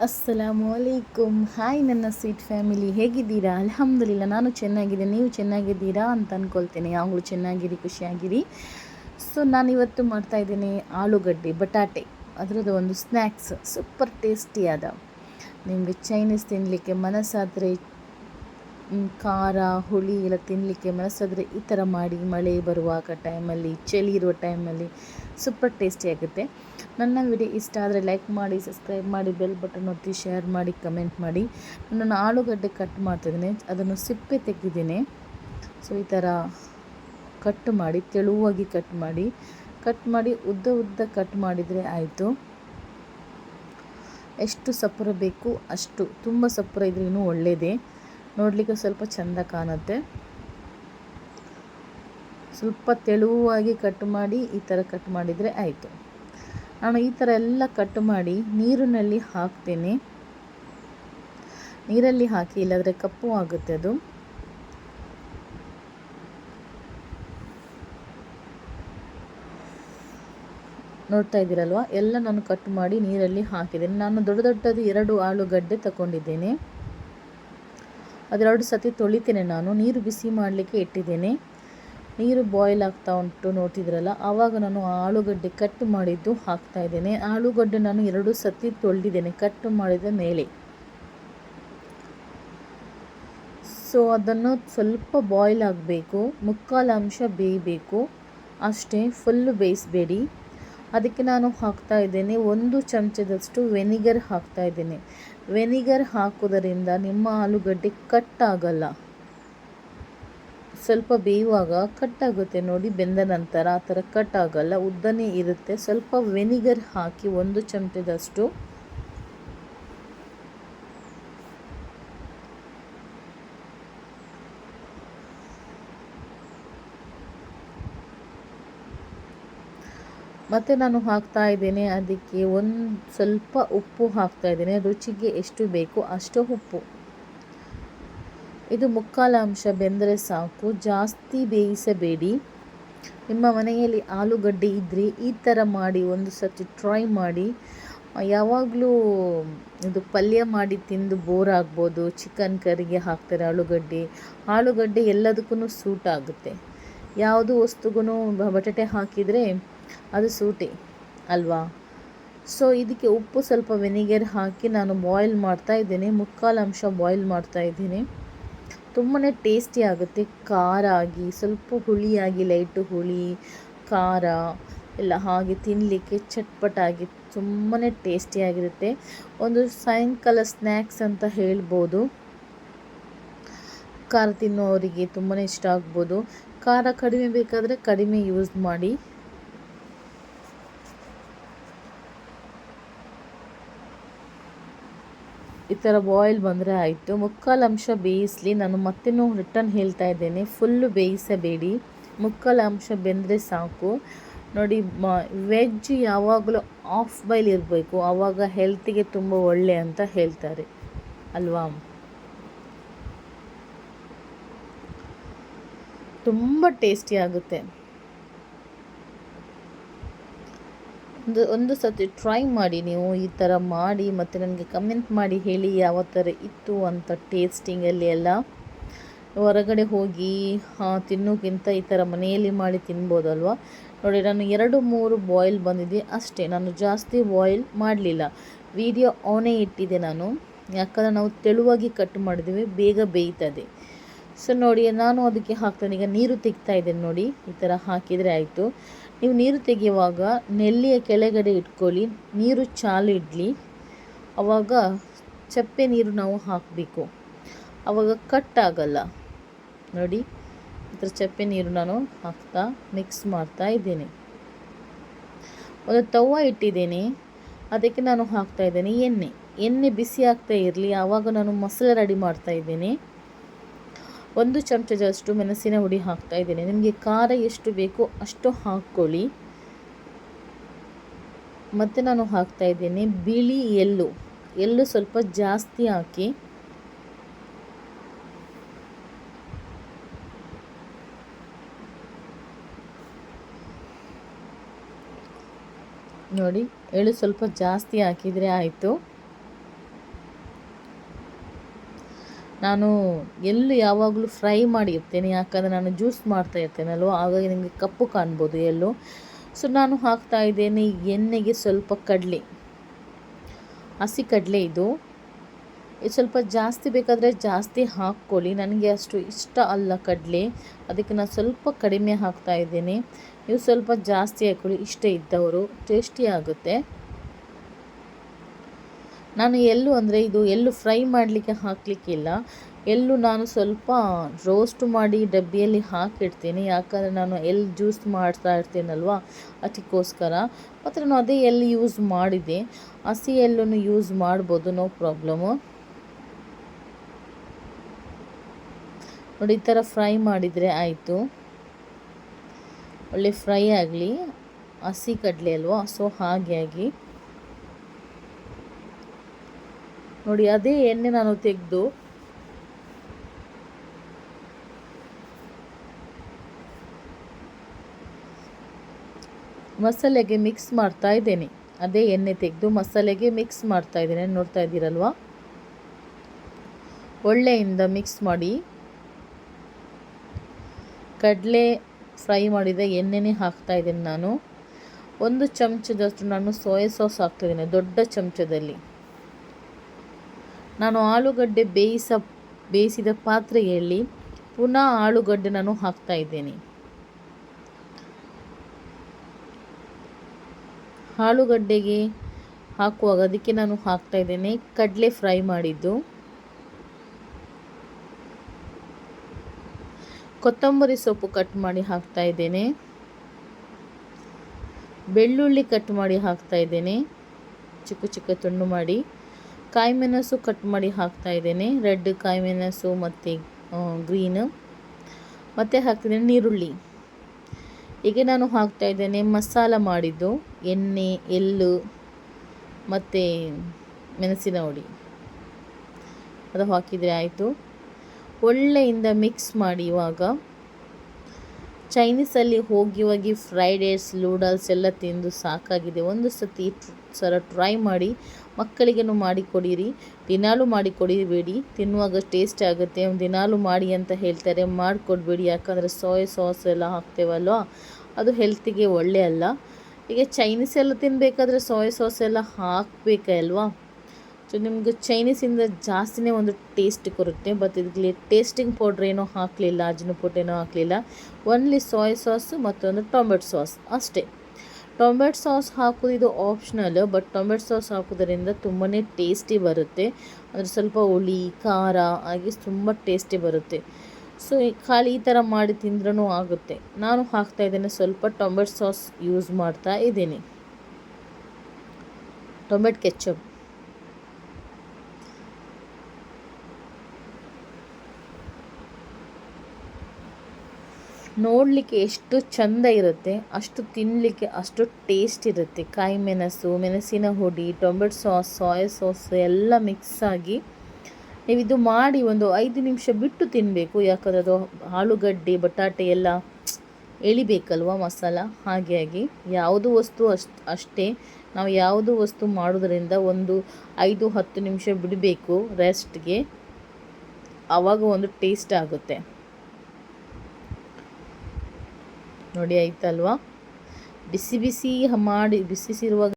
ಅಸ್ಸಲಾಮು ಅಲೈಕುಮ್. ಹಾಯ್ ನನ್ನ sweet family, ಹೇಗಿದ್ದೀರಾ? ಅಲ್ಹಮ್ದುಲಿಲ್ಲ, ನಾನು ಚೆನ್ನಾಗಿದ್ದೀನಿ. ನೀವು ಚೆನ್ನಾಗಿದ್ದೀರಾ ಅಂತ ಅಂದ್ಕೊಳ್ತೇನೆ ಯಾವಾಗಲೂ ಚೆನ್ನಾಗಿರಿ, ಖುಷಿಯಾಗಿರಿ. ಸೊ, ನಾನಿವತ್ತು ಮಾಡ್ತಾಯಿದ್ದೀನಿ ಆಲೂಗಡ್ಡೆ, ಬಟಾಟೆ. ಅದರದ್ದು ಒಂದು ಸ್ನ್ಯಾಕ್ಸ್, ಸೂಪರ್ ಟೇಸ್ಟಿಯಾದ. ನಿಮಗೆ ಚೈನೀಸ್ ತಿನ್ನಲಿಕ್ಕೆ ಮನಸ್ಸಾದರೆ ಖಾರ, ಹುಳಿ ಎಲ್ಲ ತಿನ್ನಲಿಕ್ಕೆ ಮನಸ್ಸಾದರೆ ಈ ಥರ ಮಾಡಿ ಮಳೆ ಬರುವಾಗ ಟೈಮಲ್ಲಿ, ಚಳಿ ಇರುವ ಟೈಮಲ್ಲಿ ಸೂಪರ್ ಟೇಸ್ಟಿ ಆಗುತ್ತೆ. ನನ್ನ ವಿಡಿಯೋ ಇಷ್ಟ ಆದರೆ ಲೈಕ್ ಮಾಡಿ, ಸಬ್ಸ್ಕ್ರೈಬ್ ಮಾಡಿ, ಬೆಲ್ ಬಟನ್ ಒತ್ತಿ ಶೇರ್ ಮಾಡಿ, ಕಮೆಂಟ್ ಮಾಡಿ. ನಾನು ಆಲೂಗಡ್ಡೆ ಕಟ್ ಮಾಡ್ತಿದ್ದೀನಿ ಅದನ್ನು ಸಿಪ್ಪೆ ತೆಗೆದಿದ್ದೀನಿ. ಸೊ, ಈ ಥರ ಕಟ್ ಮಾಡಿ, ತೆಳುವಾಗಿ ಕಟ್ ಮಾಡಿ ಕಟ್ ಮಾಡಿ, ಉದ್ದ ಉದ್ದ ಕಟ್ ಮಾಡಿದರೆ ಆಯಿತು. ಎಷ್ಟು ಸಪ್ಪರ ಬೇಕು ಅಷ್ಟು, ತುಂಬ ಸಪ್ಪರ ಇದ್ರೂ ಒಳ್ಳೆಯದೇ ನೋಡಲಿಕ್ಕೆ ಸ್ವಲ್ಪ ಚೆಂದ ಕಾಣುತ್ತೆ. ಸ್ವಲ್ಪ ತೆಳುವಾಗಿ ಕಟ್ ಮಾಡಿ ಈ ಥರ ಕಟ್ ಮಾಡಿದರೆ ಆಯಿತು. ನಾನು ಈ ಥರ ಎಲ್ಲ ಕಟ್ ಮಾಡಿ ನೀರಿನಲ್ಲಿ ಹಾಕ್ತೇನೆ. ನೀರಲ್ಲಿ ಹಾಕಿ, ಇಲ್ಲಾಂದರೆ ಕಪ್ಪು ಆಗುತ್ತೆ ಅದು. ನೋಡ್ತಾ ಇದ್ದೀರಲ್ವ? ಎಲ್ಲ ನಾನು ಕಟ್ ಮಾಡಿ ನೀರಲ್ಲಿ ಹಾಕಿದ್ದೇನೆ. ನಾನು ದೊಡ್ಡ ದೊಡ್ಡದು ಎರಡು ಆಲೂಗಡ್ಡೆ ತಗೊಂಡಿದ್ದೇನೆ. ಅದೆರಡು ಸತಿ ತೊಳಿತೇನೆ ನಾನು. ನೀರು ಬಿಸಿ ಮಾಡಲಿಕ್ಕೆ ಇಟ್ಟಿದ್ದೇನೆ. ನೀರು ಬಾಯ್ಲ್ ಆಗ್ತಾ ಉಂಟು ನೋಡ್ತಿದ್ರಲ್ಲ ಆವಾಗ ನಾನು ಆಲೂಗಡ್ಡೆ ಕಟ್ ಮಾಡಿದ್ದು ಹಾಕ್ತಾ ಇದ್ದೇನೆ. ಆಲೂಗಡ್ಡೆ ನಾನು ಎರಡು ಸತಿ ತೊಳೆದಿದ್ದೇನೆ ಕಟ್ ಮಾಡಿದ ಮೇಲೆ. ಸೊ ಅದನ್ನು ಸ್ವಲ್ಪ ಬಾಯ್ಲ್ ಆಗಬೇಕು, ಮುಕ್ಕಾಲು ಅಂಶ ಬೇಯಬೇಕು. ಅಷ್ಟೇ ಫುಲ್ಲು ಬೇಯಿಸಬೇಡಿ. ಅದಕ್ಕೆ ನಾನು ಹಾಕ್ತಾ ಇದ್ದೇನೆ ಒಂದು ಚಮಚದಷ್ಟು ವೆನಿಗರ್ ಹಾಕ್ತಾ ಇದ್ದೇನೆ. ವೆನಿಗರ್ ಹಾಕೋದರಿಂದ ನಿಮ್ಮ ಆಲೂಗಡ್ಡೆ ಕಟ್ ಆಗಲ್ಲ. ಸ್ವಲ್ಪ ಬೇಯುವಾಗ ಕಟ್ ಆಗುತ್ತೆ ನೋಡಿ, ಬೆಂದ ನಂತರ ಆ ಥರ ಕಟ್ ಆಗಲ್ಲ. ಉದ್ದನೇ ಇರುತ್ತೆ. ಸ್ವಲ್ಪ ವೆನಿಗರ್ ಹಾಕಿ ಒಂದು ಚಮಚದಷ್ಟು ಮತ್ತು ನಾನು ಹಾಕ್ತಾ ಇದ್ದೇನೆ. ಅದಕ್ಕೆ ಒಂದು ಸ್ವಲ್ಪ ಉಪ್ಪು ಹಾಕ್ತಾ ಇದ್ದೇನೆ. ರುಚಿಗೆ ಎಷ್ಟು ಬೇಕೋ ಅಷ್ಟು ಉಪ್ಪು. ಇದು ಮುಕ್ಕಾಲು ಅಂಶ ಬೆಂದರೆ ಸಾಕು. ಜಾಸ್ತಿ ಬೇಯಿಸಬೇಡಿ. ನಿಮ್ಮ ಮನೆಯಲ್ಲಿ ಆಲೂಗಡ್ಡೆ ಇದ್ದರೆ ಈ ಥರ ಮಾಡಿ, ಒಂದು ಸತಿ ಟ್ರೈ ಮಾಡಿ. ಯಾವಾಗಲೂ ಇದು ಪಲ್ಯ ಮಾಡಿ ತಿಂದು ಬೋರ್ ಆಗ್ಬೋದು. ಚಿಕನ್ ಕರಿಗೆ ಹಾಕ್ತಾರೆ ಆಲೂಗಡ್ಡೆ. ಆಲೂಗಡ್ಡೆ ಎಲ್ಲದಕ್ಕೂ ಸೂಟ್ ಆಗುತ್ತೆ. ಯಾವುದು ವಸ್ತುಗೂ ಬಟಾಟೆ ಹಾಕಿದರೆ ಅದು ಸೂಟಿ, ಅಲ್ವಾ? ಸೊ ಇದಕ್ಕೆ ಉಪ್ಪು ಸ್ವಲ್ಪ ವೆನಿಗರ್ ಹಾಕಿ ನಾನು ಬಾಯ್ಲ್ ಮಾಡ್ತಾ ಇದ್ದೀನಿ. ಮುಕ್ಕಾಲು ಅಂಶ ಬಾಯ್ಲ್ ಮಾಡ್ತಾ ಇದ್ದೀನಿ. ತುಂಬಾ ಟೇಸ್ಟಿ ಆಗುತ್ತೆ. ಖಾರ ಆಗಿ, ಸ್ವಲ್ಪ ಹುಳಿಯಾಗಿ ಲೈಟು ಹುಳಿ, ಖಾರ ಎಲ್ಲ ಹಾಗೆ ತಿನ್ನಲಿಕ್ಕೆ ಚಟ್ಪಟಾಗಿ ತುಂಬಾ ಟೇಸ್ಟಿಯಾಗಿರುತ್ತೆ ಒಂದು ಸಾಯಂಕಾಲ ಸ್ನ್ಯಾಕ್ಸ್ ಅಂತ ಹೇಳ್ಬೋದು. ಖಾರ ತಿನ್ನೋರಿಗೆ ತುಂಬಾ ಇಷ್ಟ ಆಗ್ಬೋದು. ಖಾರ ಕಡಿಮೆ ಬೇಕಾದರೆ ಕಡಿಮೆ ಯೂಸ್ ಮಾಡಿ. ಈ ಥರ ಬಾಯ್ಲ್ ಬಂದರೆ ಆಯಿತು. ಮುಕ್ಕಾಲು ಅಂಶ ಬೇಯಿಸಲಿ. ನಾನು ಮತ್ತೇನು ರಿಟರ್ನ್ ಹೇಳ್ತಾ ಇದ್ದೇನೆ. ಫುಲ್ಲು ಬೇಯಿಸಬೇಡಿ. ಮುಕ್ಕಾಲು ಅಂಶ ಬೆಂದರೆ ಸಾಕು. ನೋಡಿ, ಮ ವೆಜ್ ಯಾವಾಗಲೂ ಆಫ್ ಬಾಯ್ಲ್ ಇರಬೇಕು. ಆವಾಗ ಹೆಲ್ತಿಗೆ ತುಂಬ ಒಳ್ಳೆ ಅಂತ ಹೇಳ್ತಾರೆ. ಅಲ್ವಾ? ತುಂಬ ಟೇಸ್ಟಿ ಆಗುತ್ತೆ. ಒಂದು ಒಂದು ಸತಿ ಟ್ರೈ ಮಾಡಿ ನೀವು ಈ ಥರ ಮಾಡಿ ಮತ್ತು ನನಗೆ ಕಮೆಂಟ್ ಮಾಡಿ ಹೇಳಿ ಯಾವ ಥರ ಇತ್ತು ಅಂತ ಟೇಸ್ಟಿಂಗಲ್ಲಿ ಎಲ್ಲ. ಹೊರಗಡೆ ಹೋಗಿ ತಿನ್ನೋಕ್ಕಿಂತ ಈ ಥರ ಮನೆಯಲ್ಲಿ ಮಾಡಿ ತಿನ್ಬೋದಲ್ವ ನೋಡಿ, ನಾನು ಎರಡು, ಮೂರು ಬಾಯ್ಲ್ ಬಂದಿದೆ. ಅಷ್ಟೇ, ನಾನು ಜಾಸ್ತಿ ಬಾಯ್ಲ್ ಮಾಡಲಿಲ್ಲ. ವಿಡಿಯೋ ಆನೇ ಇಟ್ಟಿದ್ದೆ ನಾನು. ಯಾಕಂದರೆ ನಾವು ತೆಳುವಾಗಿ ಕಟ್ ಮಾಡಿದ್ವಿ ಬೇಗ ಬೇಯ್ತದೆ. ಸೊ ನೋಡಿ, ನಾನು ಅದಕ್ಕೆ ಹಾಕ್ತೇನೆ. ಈಗ ನೀರು ತೆಗ್ತಾ ಇದ್ದೇನೆ ನೋಡಿ. ಈ ಥರ ಹಾಕಿದರೆ ಆಯಿತು. ನೀವು ನೀರು ತೆಗೆಯುವಾಗ ನೆಲ್ಲಿಯ ಕೆಳಗಡೆ ಇಟ್ಕೊಳ್ಳಿ, ನೀರು ಚಾಲು ಇಡಲಿ ಆವಾಗ ಚಪ್ಪೆ ನೀರು ನಾವು ಹಾಕಬೇಕು. ಆವಾಗ ಕಟ್ ಆಗಲ್ಲ. ನೋಡಿ, ಈ ಚಪ್ಪೆ ನೀರು ನಾನು ಹಾಕ್ತಾ ಮಿಕ್ಸ್ ಮಾಡ್ತಾ ಇದ್ದೇನೆ. ಒಂದು ತವ ಇಟ್ಟಿದ್ದೇನೆ. ಅದಕ್ಕೆ ನಾನು ಹಾಕ್ತಾ ಇದ್ದೇನೆ ಎಣ್ಣೆ. ಎಣ್ಣೆ ಬಿಸಿ ಆಗ್ತಾ ಇರಲಿ. ಆವಾಗ ನಾನು ಮಸಾಲೆ ರೆಡಿ ಮಾಡ್ತಾ ಇದ್ದೇನೆ. ಒಂದು ಚಮಚದಷ್ಟು ಮೆಣಸಿನ ಹುಡಿ ಹಾಕ್ತಾ ಇದ್ದೇನೆ. ನಿಮಗೆ ಖಾರ ಎಷ್ಟು ಬೇಕೋ ಅಷ್ಟು ಹಾಕ್ಕೊಳ್ಳಿ. ಮತ್ತು ನಾನು ಹಾಕ್ತಾ ಇದ್ದೇನೆ ಬಿಳಿ ಎಳ್ಳು. ಎಳ್ಳು ಸ್ವಲ್ಪ ಜಾಸ್ತಿ ಹಾಕಿ. ನೋಡಿ, ಎಳ್ಳು ಸ್ವಲ್ಪ ಜಾಸ್ತಿ ಹಾಕಿದರೆ ಆಯಿತು. ನಾನು ಎಲ್ಲಿ ಯಾವಾಗಲೂ ಫ್ರೈ ಮಾಡಿ ಇರ್ತೇನೆ, ಯಾಕಂದರೆ ನಾನು ಜ್ಯೂಸ್ ಮಾಡ್ತಾ ಇರ್ತೇನಲ್ವ, ಹಾಗಾಗಿ ನಿಮಗೆ ಕಪ್ಪು ಕಾಣ್ಬೋದು ಎಲ್ಲೋ. ಸೊ ನಾನು ಹಾಕ್ತಾ ಇದ್ದೇನೆ ಎಣ್ಣೆಗೆ ಸ್ವಲ್ಪ ಕಡಲೆ, ಹಸಿ ಕಡಲೆ ಇದು. ಇದು ಸ್ವಲ್ಪ ಜಾಸ್ತಿ ಬೇಕಾದರೆ ಜಾಸ್ತಿ ಹಾಕ್ಕೊಳ್ಳಿ, ನನಗೆ ಅಷ್ಟು ಇಷ್ಟ ಅಲ್ಲ ಕಡಲೆ. ಅದಕ್ಕೆ ನಾನು ಸ್ವಲ್ಪ ಕಡಿಮೆ ಹಾಕ್ತಾ ಇದ್ದೇನೆ. ನೀವು ಸ್ವಲ್ಪ ಜಾಸ್ತಿ ಹಾಕ್ಕೊಳ್ಳಿ, ಇಷ್ಟ ಇದ್ದವರು, ಟೇಸ್ಟಿ ಆಗುತ್ತೆ. ನಾನು ಎಲ್ಲೂ ಅಂದರೆ ಇದು ಎಲ್ಲೂ ಫ್ರೈ ಮಾಡಲಿಕ್ಕೆ ಹಾಕಲಿಕ್ಕಿಲ್ಲ ಎಲ್ಲೂ ನಾನು ಸ್ವಲ್ಪ ರೋಸ್ಟ್ ಮಾಡಿ ಡಬ್ಬಿಯಲ್ಲಿ ಹಾಕಿಡ್ತೀನಿ. ಯಾಕಂದರೆ ನಾನು ಎಲ್ಲಿ ಜ್ಯೂಸ್ ಮಾಡ್ತಾ ಇರ್ತೀನಲ್ವ? ಅದಕ್ಕೋಸ್ಕರ. ಮತ್ತು ನಾನು ಅದೇ ಎಲ್ಲಿ ಯೂಸ್ ಮಾಡಿದೆ ಹಸಿ ಎಲ್ಲೂ ಯೂಸ್ ಮಾಡ್ಬೋದು, ನೋ ಪ್ರಾಬ್ಲಮು. ನೋಡಿ, ಈ ಥರ ಫ್ರೈ ಮಾಡಿದರೆ ಆಯಿತು. ಒಳ್ಳೆ ಫ್ರೈ ಆಗಲಿ. ಹಸಿ ಕಡಲೆ ಅಲ್ವಾ? ಸೊ, ಹಾಗೆ ಆಗಿ. ನೋಡಿ, ಅದೇ ಎಣ್ಣೆ ನಾನು ತೆಗೆದು ಮಸಾಲೆಗೆ ಮಿಕ್ಸ್ ಮಾಡ್ತಾ ಇದ್ದೇನೆ. ಅದೇ ಎಣ್ಣೆ ತೆಗೆದು ಮಸಾಲೆಗೆ ಮಿಕ್ಸ್ ಮಾಡ್ತಾ ಇದ್ದೇನೆ. ನೋಡ್ತಾ ಇದ್ದೀರಲ್ವಾ? ಒಳ್ಳೆಯಿಂದ ಮಿಕ್ಸ್ ಮಾಡಿ ಕಡಲೆ ಫ್ರೈ ಮಾಡಿದ ಎಣ್ಣೆನೇ ಹಾಕ್ತಾ ಇದ್ದೀನಿ ನಾನು. ಒಂದು ಚಮಚದಷ್ಟು ನಾನು ಸೋಯಾ ಸಾಸ್ ಹಾಕ್ತಿದ್ದೀನಿ ದೊಡ್ಡ ಚಮಚದಲ್ಲಿ. ನಾನು ಆಲೂಗಡ್ಡೆ ಬೇಯಿಸ, ಬೇಯಿಸಿದ ಪಾತ್ರೆಯಲ್ಲಿ ಪುನಃ ಆಲೂಗಡ್ಡೆ ನಾನು ಹಾಕ್ತಾ ಇದ್ದೇನೆ. ಆಲೂಗಡ್ಡೆಗೆ ಹಾಕುವಾಗ ಅದಕ್ಕೆ ನಾನು ಹಾಕ್ತಾ ಇದ್ದೇನೆ ಕಡಲೆ ಫ್ರೈ ಮಾಡಿದ್ದು. ಕೊತ್ತಂಬರಿ ಸೊಪ್ಪು ಕಟ್ ಮಾಡಿ ಹಾಕ್ತಾ ಇದ್ದೇನೆ. ಬೆಳ್ಳುಳ್ಳಿ ಕಟ್ ಮಾಡಿ ಹಾಕ್ತಾ ಇದ್ದೇನೆ. ಚಿಕ್ಕ ಚಿಕ್ಕ ತುಂಡು ಮಾಡಿ. ಕಾಯಿ ಮೆಣಸು ಕಟ್ ಮಾಡಿ ಹಾಕ್ತಾ ಇದ್ದೇನೆ. ರೆಡ್ ಕಾಯಿ ಮೆಣಸು ಮತ್ತು ಗ್ರೀನು. ಮತ್ತು ಹಾಕ್ತಿದ್ದೇನೆ ನೀರುಳ್ಳಿ. ಹೀಗೆ ನಾನು ಹಾಕ್ತಾ ಇದ್ದೇನೆ, ಮಸಾಲ ಮಾಡಿದ್ದು, ಎಣ್ಣೆ, ಎಳ್ಳು, ಮತ್ತು ಮೆಣಸಿನ ಹುಡಿ ಅದು ಹಾಕಿದರೆ ಆಯಿತು. ಒಳ್ಳೆಯಿಂದ ಮಿಕ್ಸ್ ಮಾಡಿ ಇವಾಗ ಚೈನೀಸಲ್ಲಿ ಹೋಗಿ ಹೋಗಿ ಫ್ರೈಡ್ ರೈಸ್ ನೂಡಲ್ಸ್ ಎಲ್ಲ ತಿಂದು ಸಾಕಾಗಿದೆ. ಒಂದು ಸತಿ ಸಲ ಟ್ರೈ ಮಾಡಿ ಮಕ್ಕಳಿಗೇನು ಮಾಡಿ ಕೊಡಿರಿ ದಿನಾಲು ಮಾಡಿ ಕೊಡಿಬೇಡಿ ತಿನ್ನುವಾಗ ಟೇಸ್ಟ್ ಆಗುತ್ತೆ. ದಿನಾಲು ಮಾಡಿ ಅಂತ ಹೇಳ್ತಾರೆ. ಮಾಡಿಕೊಡ್ಬೇಡಿ. ಯಾಕಂದರೆ ಸೋಯ್ ಸಾಸ್ ಎಲ್ಲ ಹಾಕ್ತೇವಲ್ವ? ಅದು ಹೆಲ್ತಿಗೆ ಒಳ್ಳೆ ಅಲ್ಲ. ಈಗ ಚೈನೀಸ್ ಎಲ್ಲ ತಿನ್ನಬೇಕಾದ್ರೆ ಸೋಯ್ ಸಾಸ್ ಎಲ್ಲ ಹಾಕಬೇಕಲ್ವಾ ಸೊ ನಿಮ್ಗೆ ಚೈನೀಸಿಂದ ಜಾಸ್ತಿನೇ ಒಂದು ಟೇಸ್ಟ್ ಕೊರುತ್ತೆ ಬಟ್ ಇದಕ್ಕೆ ಟೇಸ್ಟಿಂಗ್ ಪೌಡ್ರ್ ಏನೋ ಹಾಕಲಿಲ್ಲ ಅಜಿನ ಏನೋ ಹಾಕಲಿಲ್ಲ. ಒನ್ಲಿ ಸೋಯ್ ಸಾಸು ಮತ್ತೊಂದು ಟೊಮೆಟೊ ಸಾಸ್ ಅಷ್ಟೇ. ಟೊಮೆಟೊ ಸಾಸ್ ಹಾಕೋದು ಆಪ್ಷನಲ್ ಬಟ್ ಟೊಮೆಟೊ ಸಾಸ್ ಹಾಕೋದ್ರಿಂದ ತುಂಬಾ ಟೇಸ್ಟಿ ಬರುತ್ತೆ. ಅಂದರೆ ಸ್ವಲ್ಪ ಹುಳಿ, ಖಾರ, ಹಾಗೆ ತುಂಬ ಟೇಸ್ಟಿ ಬರುತ್ತೆ. ಸೊ ಖಾಲಿ ಈ ಥರ ಮಾಡಿ ತಿಂದ್ರೂ ಆಗುತ್ತೆ. ನಾನು ಹಾಕ್ತಾ ಇದ್ದೇನೆ, ಸ್ವಲ್ಪ ಟೊಮೆಟೊ ಸಾಸ್ ಯೂಸ್ ಮಾಡ್ತಾ ಇದ್ದೀನಿ. ಟೊಮೆಟೊ ಕೆಚ್ಚಪ್ ನೋಡಲಿಕ್ಕೆ ಎಷ್ಟು ಚಂದ ಇರುತ್ತೆ, ಅಷ್ಟು ತಿನ್ನಲಿಕ್ಕೆ ಅಷ್ಟು ಟೇಸ್ಟ್ ಇರುತ್ತೆ. ಕಾಯಿ ಮೆಣಸು ಮೆಣಸಿನ ಹುಡಿ, ಟೊಮೆಟೊ ಸಾಸ್ ಸೋಯಾ ಸಾಸ್ ಎಲ್ಲ ಮಿಕ್ಸ್ ಆಗಿ ನೀವು ಇದು ಮಾಡಿ ಒಂದು ಐದು ನಿಮಿಷ ಬಿಟ್ಟು ತಿನ್ನಬೇಕು ಯಾಕಂದರೆ ಅದು ಆಲೂಗಡ್ಡೆ, ಬಟಾಟೆ ಎಲ್ಲ ಎಳಿಬೇಕಲ್ವ ಮಸಾಲ? ಹಾಗೆ ಆಗಿ ಯಾವುದು ವಸ್ತು ಅಷ್ಟು, ಅಷ್ಟೇ ನಾವು ಯಾವುದು ವಸ್ತು ಮಾಡೋದ್ರಿಂದ ಒಂದು ಐದು ಹತ್ತು ನಿಮಿಷ ಬಿಡಬೇಕು ರೆಸ್ಟ್ಗೆ ಆವಾಗ ಒಂದು ಟೇಸ್ಟ್ ಆಗುತ್ತೆ. ನೋಡಿ ಆಯ್ತಲ್ವಾ? ಬಿಸಿ ಬಿಸಿ ಮಾಡಿ ಬಿಸಿಸಿರುವಾಗ